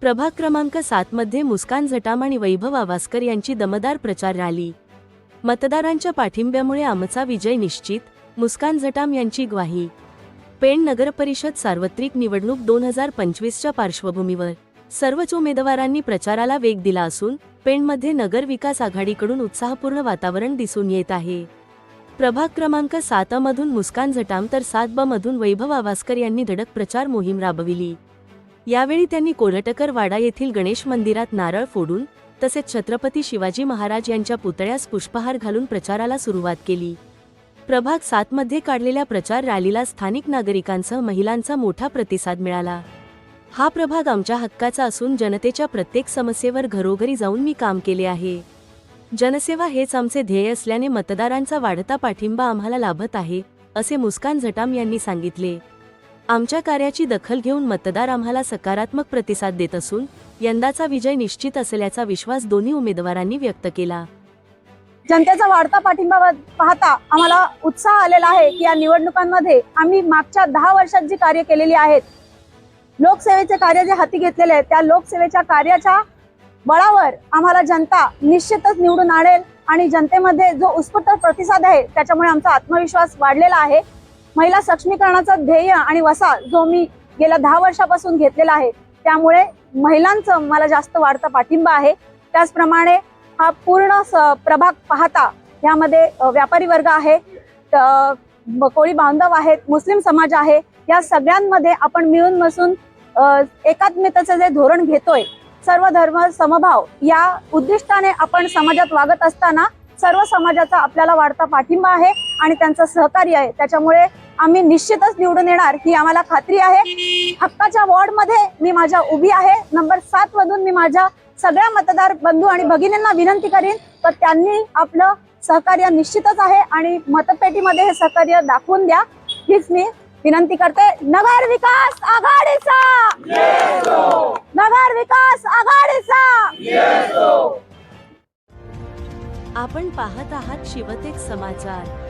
प्रभाग क्रमांक सातमध्ये मुस्कान झटाम आणि वैभव आवासकर यांची दमदार प्रचार रॅली. मतदारांच्या पाठिंब्यामुळे आमचा विजय निश्चित मुस्कान झटाम यांची ग्वाही. पेण नगरपरिषद सार्वत्रिक निवडणूक दोन हजार पंचवीसच्या पार्श्वभूमीवर सर्वच उमेदवारांनी प्रचाराला वेग दिला असून पेणमध्ये नगर विकास आघाडीकडून उत्साहपूर्ण वातावरण दिसून येत आहे. प्रभाग क्रमांक सात मधून मुस्कान झटाम तर सात ब मधून वैभव आवासकर यांनी धडक प्रचार मोहीम राबविली. यावेळी त्यांनी कोल्हटकर वाडा येथील गणेश मंदिरात नारळ फोडून तसेच छत्रपती शिवाजी महाराज यांच्या पुतळ्यास पुष्पहार घालून प्रचाराला सुरुवात केली. प्रभाग सातमध्ये काढलेल्या प्रचार रॅलीला स्थानिक नागरिकांसह महिलांचा मोठा प्रतिसाद मिळाला. हा प्रभाग आमच्या हक्काचा असून जनतेच्या प्रत्येक समस्येवर घरोघरी जाऊन मी काम केले आहे. जनसेवा हेच आमचे ध्येय असल्याने मतदारांचा वाढता पाठिंबा आम्हाला लाभत आहे असे मुस्कान झटाम यांनी सांगितले. आमच्या कार्याची दखल घेऊन मतदार आम्हाला सकारात्मक प्रतिसाद देत असून यंदाचा विजय निश्चित असल्याचा विश्वास दोन्ही उमेदवारांनी व्यक्त केला. जनतेचा वाढता पाठिंबा पाहता आम्हाला उत्साह आलेला आहे की या निवडणुकांमध्ये आम्ही मागच्या दहा वर्षात जी कार्य केलेली आहेत लोकसेवेचे कार्य जे हाती घेतलेले आहे त्या लोकसेवेच्या कार्याच्या बळावर आम्हाला जनता निश्चितच निवडून आणेल आणि जनतेमध्ये जो उत्स्फूर्त प्रतिसाद आहे त्याच्यामुळे आमचा आत्मविश्वास वाढलेला आहे. महिला सक्षमीकरणाचा ध्येय आणि वसा जो मी गेल्या दहा वर्षापासून घेतलेला आहे त्यामुळे महिलांचं मला जास्त वाढता पाठिंबा आहे. त्याचप्रमाणे हा पूर्ण स- प्रभाग पाहता यामध्ये व्यापारी वर्ग आहे त- ब- कोळी बांधव आहेत मुस्लिम समाज आहे या सगळ्यांमध्ये आपण मिळून मिसळून एकात्मितेचं जे धोरण घेतोय सर्व धर्म समभाव या उद्दिष्टाने आपण समाजात वागत असताना सर्व समाजाचा आपल्याला वाढता पाठिंबा आहे आणि त्यांचं सहकार्य आहे. त्याच्यामुळे आम्ही निश्चितच निवडून येणार. ही आम्हाला खात्री आहे. हक्काच्या वॉर्डमध्ये मी माझ्या उभी आहे. नंबर सात मधून मी माझ्या सगळ्या मतदार बंधू आणि भगिनींना विनंती करीन. तर त्यांनी आपलं सहकार्य निश्चितच आहे आणि मतपेटीमध्ये हे सहकार्य दाखवून द्या. हीच मी विनंती करते. नगर विकास आघाडीचा! नगर विकास आघाडीचा! आपण पाहत आहात शिवतेक समाचार.